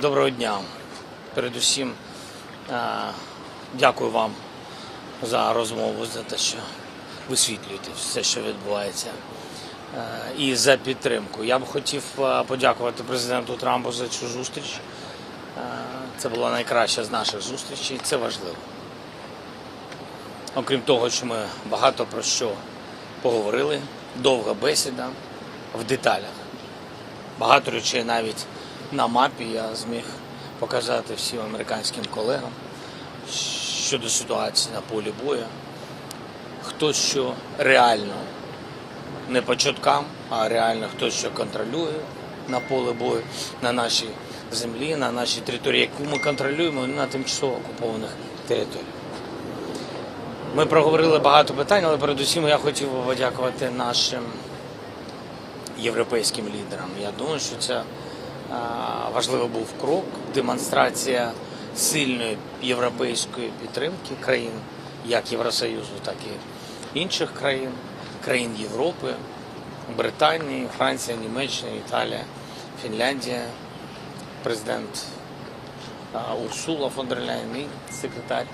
Доброго дня. Передусім, е, дякую вам за розмову, за те, що висвітлюєте все, що відбувається, е, і за підтримку. Я б хотів е, подякувати президенту Трампу за цю зустріч. Це була найкраща з наших зустрічей, це важливо. Окрім того, що ми багато про що поговорили, довга бесіда в деталях. Багато речей навіть на мапі я зміг показати всім американським колегам щодо ситуації на полі бою. Хто що реально не по чуткам, а реально хто що контролює на поле бою, на нашій землі, на нашій території, яку ми контролюємо на тимчасово окупованих територіях. Ми проговорили багато питань, але передусім я хотів би подякувати нашим європейським лідерам. Я думаю, що це важливий був крок, демонстрація сильної європейської підтримки країн, як Євросоюзу, так і інших країн, країн Європи, Британії, Франція, Німеччина, Італія, Фінляндія, президент Урсула фон дер Ляєн і секретар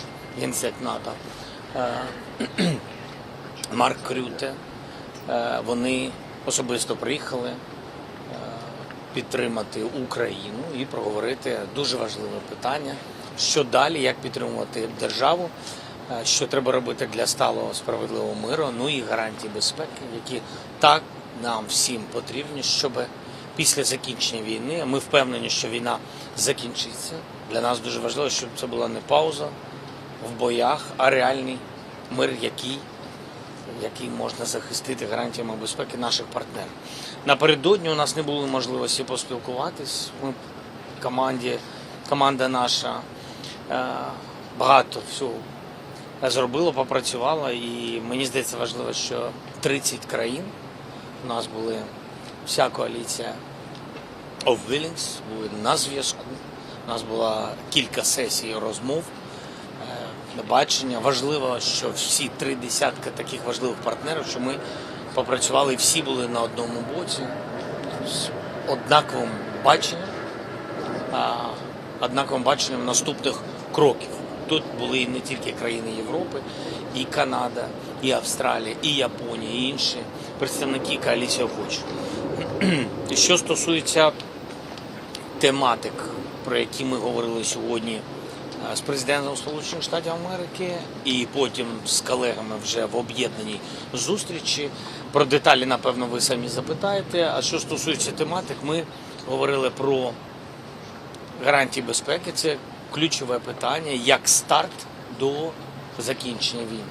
Генсек НАТО. Марк Крюте. Вони особисто приїхали підтримати Україну і проговорити дуже важливе питання, що далі, як підтримувати державу, е, що треба робити для сталого справедливого миру, ну і гарантії безпеки, які так нам всім потрібні, щоб після закінчення війни ми впевнені, що війна закінчиться. Для нас дуже важливо, щоб це була не пауза в боях, а реальний мир, який який можна захистити гарантіями безпеки наших партнерів. Напередодні у нас не було можливості поспілкуватись. Ми команді, команда наша е, багато всього зробила, попрацювала, і мені здається важливо, що 30 країн у нас були вся коаліція of Willings, були на зв'язку. У нас було кілька сесій розмов е, бачення. Важливо, що всі три десятки таких важливих партнерів, що ми попрацювали, всі були на одному боці з однаковим баченням, однаковим баченням наступних кроків. Тут були не тільки країни Європи, і Канада, і Австралія, і Японія, і інші представники коаліції охочих. Що стосується тематик, про які ми говорили сьогодні з президентом Сполучених Штатів Америки, і потім з колегами вже в об'єднаній зустрічі. Про деталі, напевно, ви самі запитаєте. А що стосується тематик, ми говорили про гарантії безпеки. Це ключове питання, як старт до закінчення війни.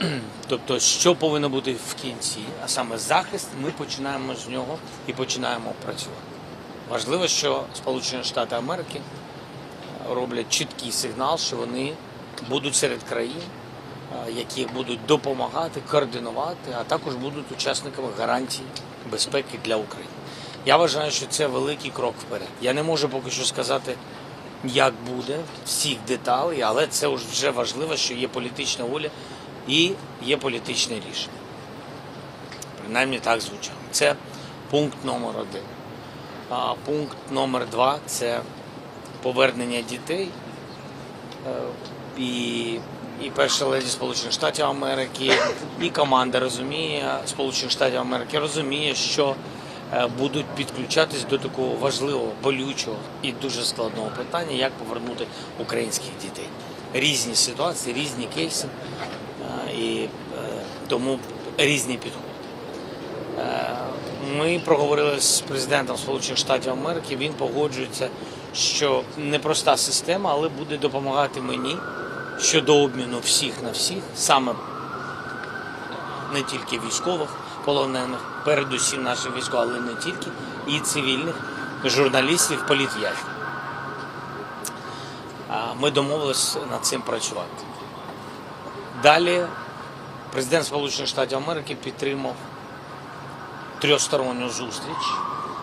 Е, Тобто, що повинно бути в кінці, а саме захист, ми починаємо з нього і починаємо працювати. Важливо, що Сполучені Штати Америки роблять чіткий сигнал, що вони будуть серед країн, які будуть допомагати, координувати, а також будуть учасниками гарантій безпеки для України. Я вважаю, що це великий крок вперед. Я не можу поки що сказати, як буде всіх деталей, але це вже важливо, що є політична воля і є політичне рішення. Принаймні так звучало. Це пункт номер один. А пункт номер два це повернення дітей. Е, І, і перша леді Сполучених Штатів Америки, і команда розуміє Сполучених Штатів Америки розуміє, що е, будуть підключатись до такого важливого, болючого і дуже складного питання, як повернути українських дітей. Різні ситуації, різні кейси, е, і тому різні підходи. Ми проговорили з президентом Сполучених Штатів Америки. Він погоджується, що непроста система, але буде допомагати мені щодо обміну всіх на всіх, саме не тільки військових полонених, передусім наших військових, але не тільки, і цивільних журналістів, політв'язнів. Ми домовилися над цим працювати. Далі президент Сполучених Штатів Америки підтримав трьохсторонню зустріч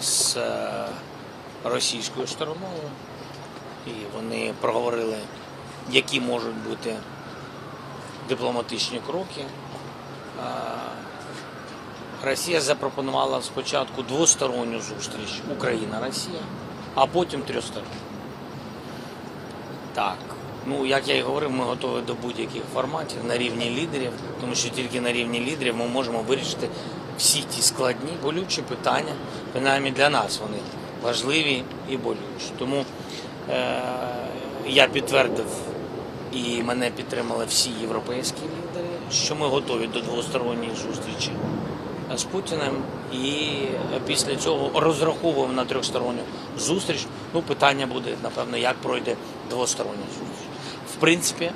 з е, російською стороною, і вони проговорили, які можуть бути дипломатичні кроки. Е, Росія запропонувала спочатку двосторонню зустріч Україна-Росія, а потім трьохсторонню. Так. Ну, як я і говорив, ми готові до будь-яких форматів на рівні лідерів, тому що тільки на рівні лідерів ми можемо вирішити всі ті складні, болючі питання, принаймні для нас вони важливі і болючі. Тому е- я підтвердив і мене підтримали всі європейські лідери, що ми готові до двосторонньої зустрічі з Путіним, і після цього розраховуємо на трьохсторонню зустріч. Ну, питання буде, напевно, як пройде двостороння зустріч. В принципі,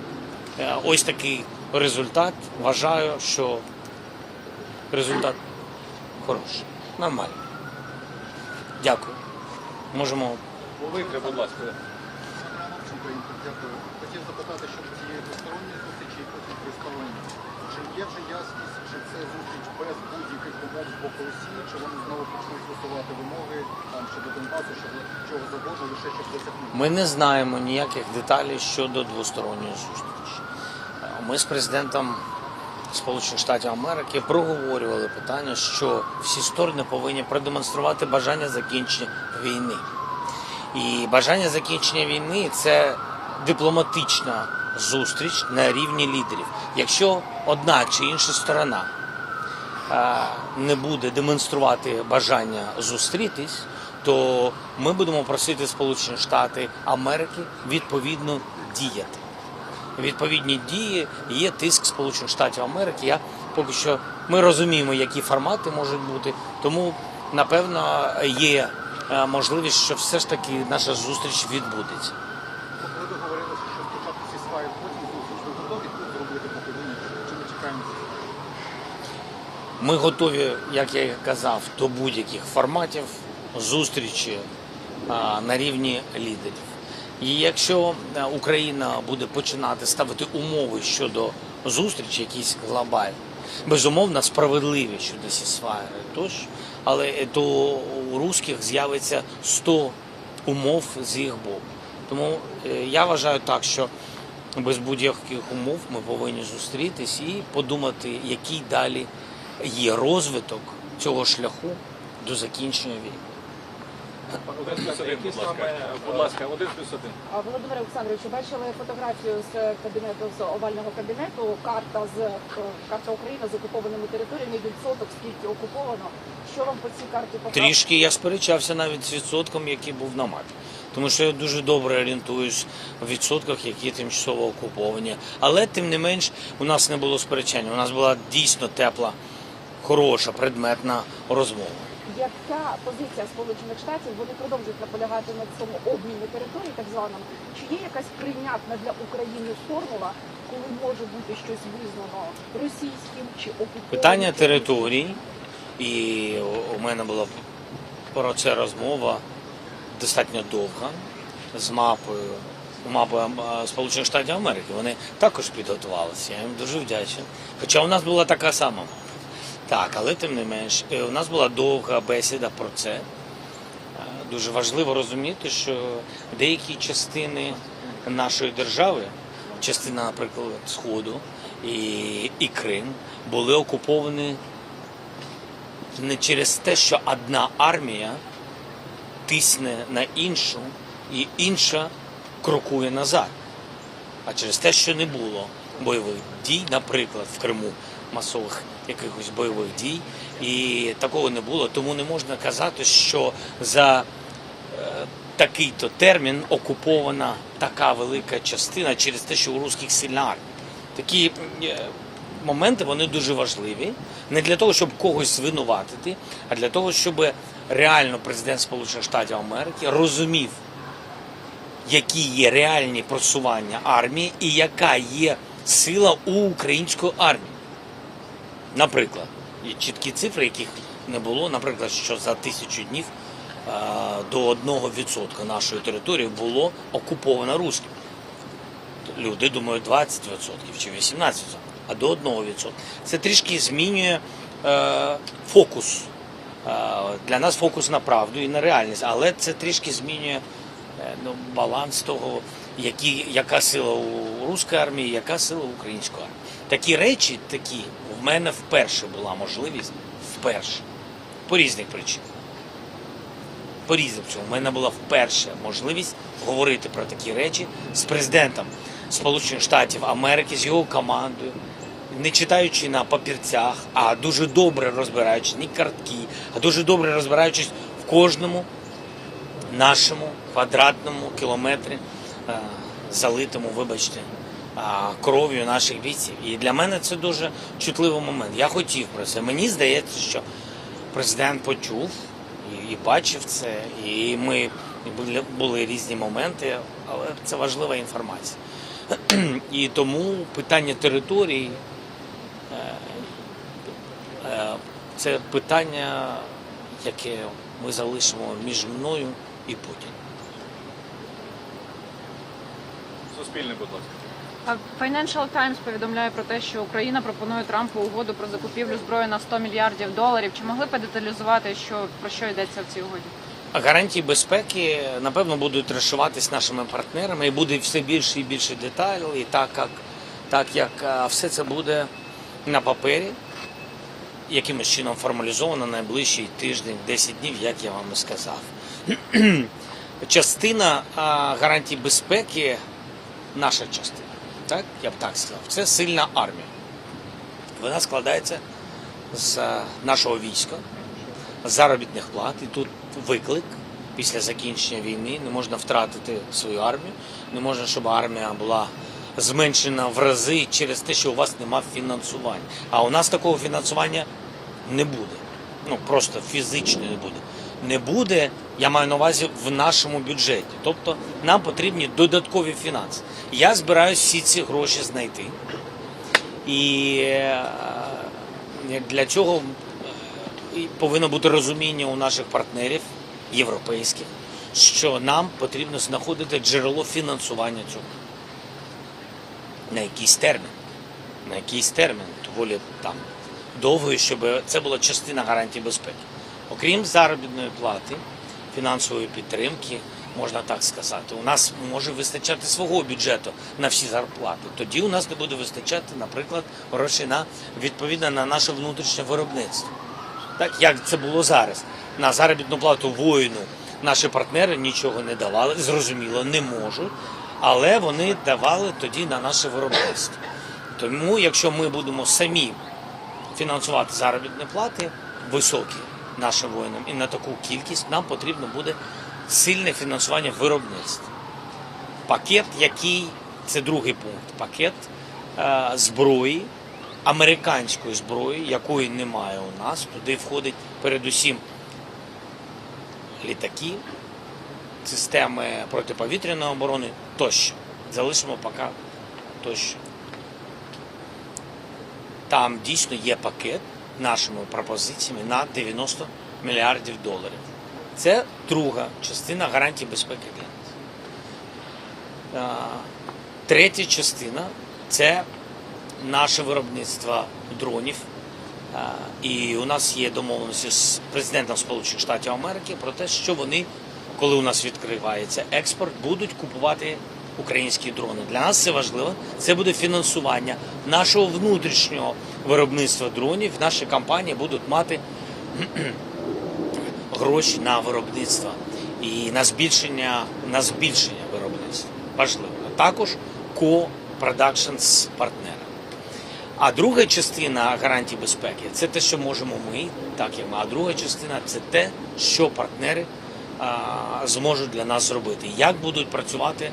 е, ось такий результат. Вважаю, що результат хороший, нормальний. Дякую. Можемо Повітря, будь ласка. Дякую. Хотів запитати щодо цієї двосторонньої зустрічі і потім тристоронньої. Чи є вже ясність, чи це зустріч без будь-яких умов з боку Росії, чи вони знову почнуть висувати вимоги там щодо Донбасу, щодо чого завгодно, лише щоб досягнути? Ми не знаємо ніяких деталей щодо двосторонньої зустрічі. Ми з президентом Сполучених Штатів Америки проговорювали питання, що всі сторони повинні продемонструвати бажання закінчення війни. І бажання закінчення війни це дипломатична зустріч на рівні лідерів. Якщо одна чи інша сторона не буде демонструвати бажання зустрітись, то ми будемо просити Сполучені Штати Америки відповідно діяти. Відповідні дії є тиск Сполучених Штатів Америки. Я поки що ми розуміємо, які формати можуть бути. Тому напевно є е, можливість, що все ж таки наша зустріч відбудеться. Ми готові, як я і казав, до будь-яких форматів зустрічі на рівні лідерів. І якщо е, Україна буде починати ставити умови щодо зустрічі, якісь глобальні, безумовно справедливі щодо сісфайри, тощо, але е, то у русських з'явиться 100 умов з їх боку. Тому е, я вважаю так, що без будь-яких умов ми повинні зустрітись і подумати, який далі є розвиток цього шляху до закінчення війни. Один плюс один, будь ласка. Будь ласка, один плюс один. А, Володимире Олександровичу, бачили фотографію з кабінету з овального кабінету. Карта з е, карта України з окупованими територіями, відсоток скільки окуповано. Що вам по цій карті показує? Трішки я сперечався навіть з відсотком, який був на мапі. Тому що я дуже добре орієнтуюсь в відсотках, які тимчасово окуповані. Але тим не менш у нас не було сперечання. У нас була дійсно тепла, хороша, предметна розмова. Яка позиція Сполучених Штатів? Вони продовжують наполягати на цьому обміні територій, так званому. Чи є якась прийнятна для України формула, коли може бути щось визнано російським чи окупованим? Питання територій, і у- мене була про це розмова достатньо довга з мапою. Мапою Сполучених Штатів Америки. Вони також підготувалися. Я їм дуже вдячний. Хоча у нас була така сама. Так, але тим не менш, е, у нас була довга бесіда про це. Е, Дуже важливо розуміти, що деякі частини нашої держави, частина, наприклад, Сходу і, і Крим, були окуповані не через те, що одна армія тисне на іншу, і інша крокує назад, а через те, що не було бойових дій, наприклад, в Криму масових якихось бойових дій, і такого не було. Тому не можна казати, що за е, такий-то термін окупована така велика частина через те, що у русських сильна армія. Такі е, моменти вони дуже важливі не для того, щоб когось звинуватити, а для того, щоб реально президент Сполучених Штатів Америки розумів, які є реальні просування армії і яка є сила у української армії. Наприклад, чіткі цифри, яких не було, наприклад, що за тисячу днів до 1% нашої території було окуповано русскими. Люди думають 20% чи 18%, а до 1%. Це трішки змінює е, фокус. Е, для нас фокус на правду і на реальність, але це трішки змінює е, ну, баланс того, які, яка сила у руської армії, яка сила у української армії. Такі речі, такі, в мене вперше була можливість, вперше, по різних причинах. По різним цьому. У мене була вперше можливість говорити про такі речі з президентом Сполучених Штатів Америки, з його командою, не читаючи на папірцях, а дуже добре розбираючись, не картки, а дуже добре розбираючись в кожному нашому квадратному кілометрі, е, залитому, вибачте, кров'ю наших бійців. І для мене це дуже чутливий момент. Я хотів про це. Мені здається, що президент почув і, бачив це, і ми були різні моменти, але це важлива інформація. І тому питання території е, е, це питання, яке ми залишимо між мною і Путіним. Суспільне, будь ласка. Financial Times повідомляє про те, що Україна пропонує Трампу угоду про закупівлю зброї на 100 мільярдів доларів. Чи могли б деталізувати, що про що йдеться в цій угоді? Гарантії безпеки напевно будуть розшиватись нашими партнерами і буде все більше і більше деталей, і так як, так як все це буде на папері, якимось чином формалізовано найближчий тиждень, 10 днів, як я вам і сказав. Частина гарантій безпеки, наша частина, так я б так сказав, це сильна армія. Вона складається з нашого війська, заробітних плат. І тут виклик після закінчення війни. Не можна втратити свою армію, не можна, щоб армія була зменшена в рази через те, що у вас немає фінансування. А у нас такого фінансування не буде. Ну просто фізично не буде. Не буде, я маю на увазі в нашому бюджеті. Тобто нам потрібні додаткові фінанси. Я збираюся всі ці гроші знайти. І е, для цього повинно бути розуміння у наших партнерів європейських, що нам потрібно знаходити джерело фінансування цього на якийсь термін. На якийсь термін, доволі там довгий, щоб це була частина гарантії безпеки. Окрім заробітної плати, фінансової підтримки, можна так сказати, у нас може вистачати свого бюджету на всі зарплати. Тоді у нас не буде вистачати, наприклад, грошей на відповідно на наше внутрішнє виробництво так як це було зараз. На заробітну плату воїну наші партнери нічого не давали, зрозуміло, не можуть, але вони давали тоді на наше виробництво. Тому, якщо ми будемо самі фінансувати заробітні плати високі нашим воїнам і на таку кількість, нам потрібно буде сильне фінансування виробництва. Пакет, який це другий пункт, пакет е, зброї американської зброї, якої немає у нас. Туди входить передусім літаки, системи протиповітряної оборони тощо. Залишимо поки тощо. Там дійсно є пакет нашими пропозиціями на 90 мільярдів доларів. Це друга частина гарантії безпеки. А, Третя частина це наше виробництво дронів. І у нас є домовленості з президентом Сполучених Штатів Америки про те, що вони, коли у нас відкривається експорт, будуть купувати українські дрони. Для нас це важливо. Це буде фінансування нашого внутрішнього виробництва дронів. Наші компанії будуть мати гроші на виробництво і на збільшення, на збільшення виробництва. Важливо. А також ко-продакшн з партнерами. А друга частина гарантій безпеки це те, що можемо ми, так як ми. А друга частина це те, що партнери зможуть для нас зробити. Як будуть працювати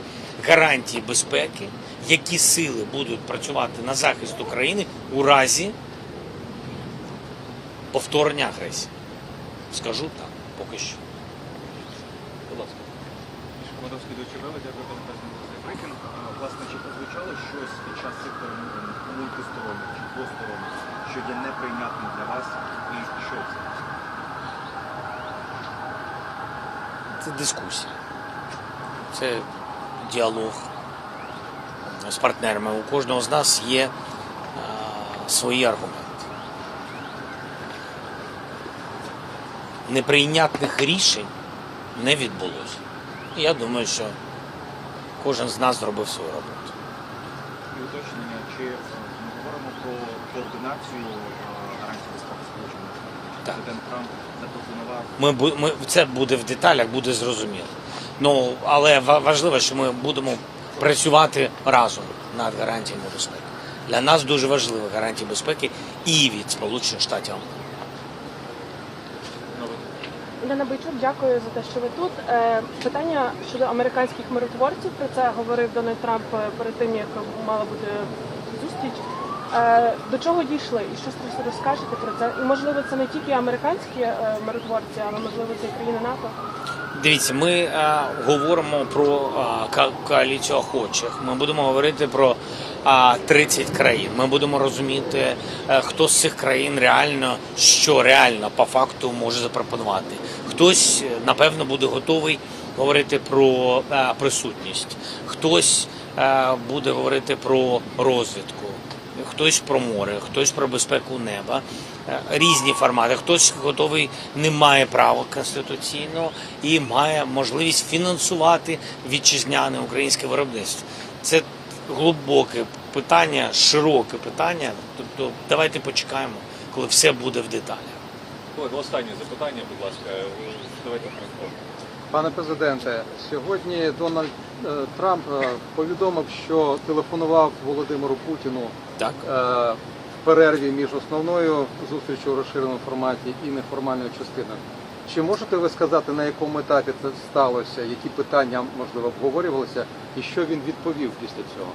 гарантії безпеки, які сили будуть працювати на захист України у разі повторення агресії. Скажу так, поки що. Будь ласка. Шкодовський дочевели, дякую президенте за цей брифінг. Власне, чи прозвучало щось під час цих перемовин мультисторонніх чи двосторонніх, що є неприйнятним для вас, і що це? Це дискусія. Це діалог з партнерами. У кожного з нас є е, свої аргументи. Неприйнятних рішень не відбулося. Я думаю, що кожен з нас зробив свою роботу. І уточнення, чи е, ми говоримо про координацію е, гарантій безпеки Сполучених Штатів? Так. Ми, ми це буде в деталях, буде зрозуміло. Ну але важливо, що ми будемо працювати разом над гарантіями безпеки. Для нас дуже важливі гарантії безпеки і від Сполучених Штатів. Америки. Олена Бойчук, дякую за те, що ви тут. Е, питання щодо американських миротворців. Про це говорив Дональд Трамп е, перед тим, як мала бути зустріч. Е, до чого дійшли і що розкажете про це? І можливо, це не тільки американські е, миротворці, але можливо це і країни НАТО. Дивіться, ми е, говоримо про е, коаліцію охочих. Ми будемо говорити про е, 30 країн. Ми будемо розуміти, е, хто з цих країн реально що реально по факту може запропонувати. Хтось напевно буде готовий говорити про е, присутність, хтось е, буде говорити про розвідку хтось про море, хтось про безпеку неба, Е, різні формати. Хтось готовий не має права конституційного і має можливість фінансувати вітчизняне українське виробництво. Це глибоке питання, широке питання. Тобто давайте почекаємо, коли все буде в деталях. Останнє запитання, будь ласка. Давайте Франко. Пане президенте, сьогодні Дональд е, Трамп е, повідомив, що телефонував Володимиру Путіну Так. е, в перерві між основною зустрічю у розширеному форматі і неформальною частиною. Чи можете ви сказати, на якому етапі це сталося, які питання можливо обговорювалися, і що він відповів після цього?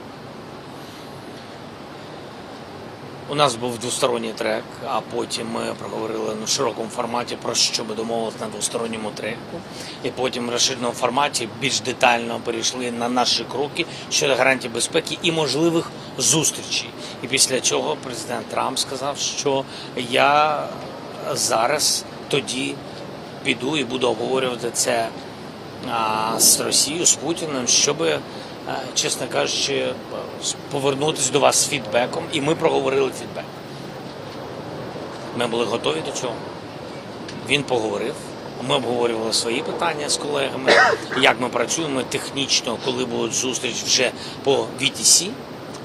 У нас був двосторонній трек, а потім ми проговорили на широкому форматі про що ми домовилися на двосторонньому треку. І потім в розширеному форматі більш детально перейшли на наші кроки щодо гарантій безпеки і можливих зустрічей. І після цього президент Трамп сказав, що я зараз тоді піду і буду обговорювати це з Росією, з Путіним, щоб, е, чесно кажучи, е, повернутися до вас з фідбеком. І ми проговорили фідбек. Ми були готові до цього. Він поговорив. Ми обговорювали свої питання з колегами, як ми працюємо технічно, коли будуть зустріч вже по VTC,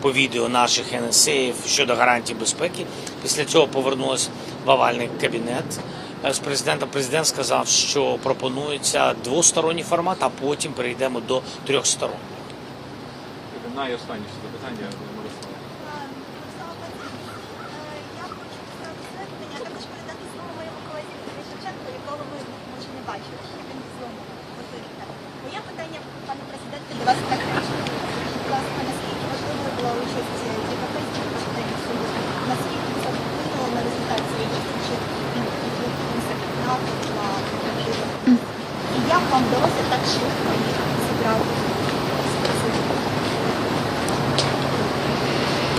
по відео наших НСАів щодо гарантій безпеки. Після цього повернулися в овальний кабінет е, з президентом. Президент сказав, що пропонується двосторонній формат, а потім перейдемо до трьох сторон. Найостанніше і останнє Я хочу сказати, а також передати слово моєму колезі Вікторі Шевченку, якого ми може не бачили, ще він знову можливість. Моє питання, пане президенте, до вас таке. Будь ласка, наскільки важливою була участь європейських президентів сьогодні? Наскільки це вплинуло на результат цієї зустрічі від міністрів НАТО на Україну? І як вам вдалося так швидко їх зібрати? Спасибо.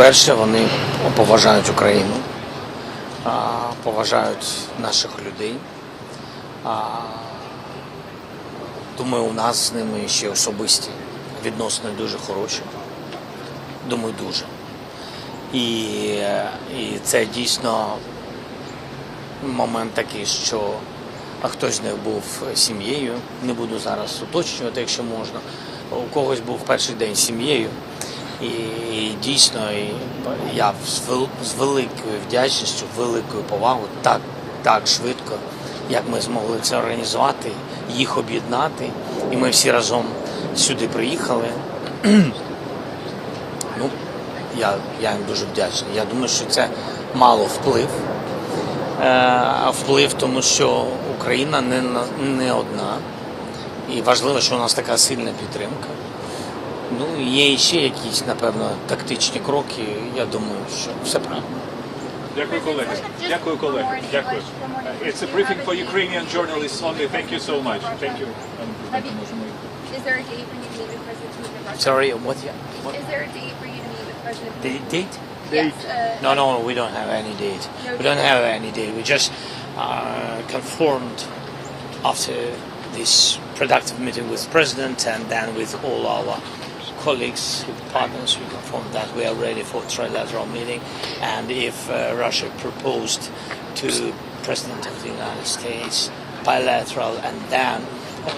Перше, вони поважають Україну, поважають наших людей. Думаю, у нас з ними ще особисті відносини дуже хороші. Думаю, дуже. І, і це дійсно момент такий, що хтось з них був сім'єю. Не буду зараз уточнювати, якщо можна. У когось був перший день сім'єю. І, дійсно і я з, великою вдячністю, великою повагою, так, так швидко, як ми змогли це організувати, їх об'єднати. І ми всі разом сюди приїхали. ну, я, я їм дуже вдячний. Я думаю, що це мало вплив. Е, вплив, тому що Україна не, не одна. І важливо, що у нас така сильна підтримка. Ну, є ще якісь, напевно, тактичні кроки. Я думаю, що все правильно. Дякую, колеги. Дякую, колеги. Дякую. It's a briefing for Ukrainian journalists only. Thank you so much. Thank you. Is there a date for you meet with President Putin? Sorry, what? Is there a date for you to meet with President Putin? date? Yes, uh, No, no, we don't have any date. No We don't have any date. We just uh, confirmed after this productive meeting with President and then with all our colleagues, partners, we confirm that we are ready for trilateral meeting. And if uh, Russia proposed to President of the United States bilateral, and then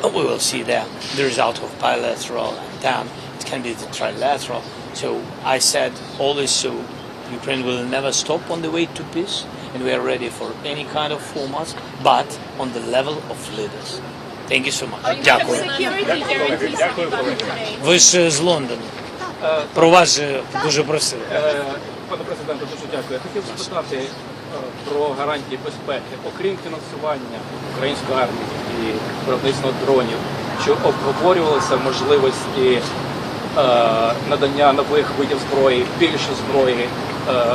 we will see the, the result of bilateral, and then it can be the trilateral. So I said always so. Ukraine will never stop on the way to peace, and we are ready for any kind of formats, but on the level of leaders. Thank you so much. Дякую. Дякую. Ви ж з Лондону. Про вас же дуже просили. Е, Пане президенте, дуже дякую. Я хотів запитати е, про гарантії безпеки, окрім фінансування української армії і виробництва дронів, чи обговорювалися можливості е, надання нових видів зброї, більше зброї, е,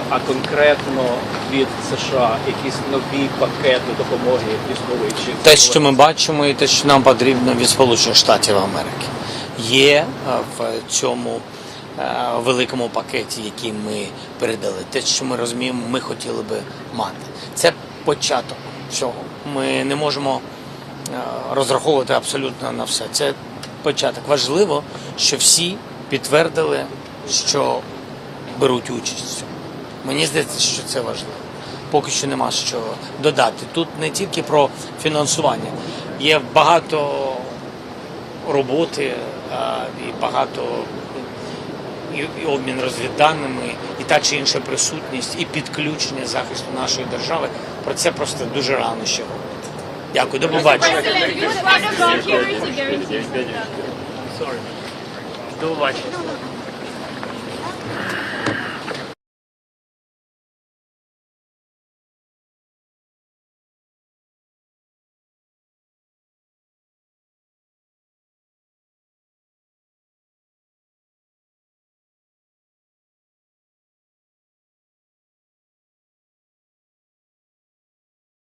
а конкретно від США якісь нові пакети допомоги військової чи Те, що ми бачимо, і те, що нам потрібно від Сполучених Штатів Америки, є е, в цьому е, великому пакеті, який ми передали. Те, що ми розуміємо, ми хотіли би мати. Це початок цього. Ми не можемо е, розраховувати абсолютно на все. Це початок. Важливо, що всі підтвердили, що беруть участь. Мені здається, що це важливо. Поки що нема що додати. Тут не тільки про фінансування, є багато роботи і багато і, обмін розвідданими, і та чи інша присутність, і підключення захисту нашої держави. Про це просто дуже рано ще говорити. Дякую, до побачення. До побачення.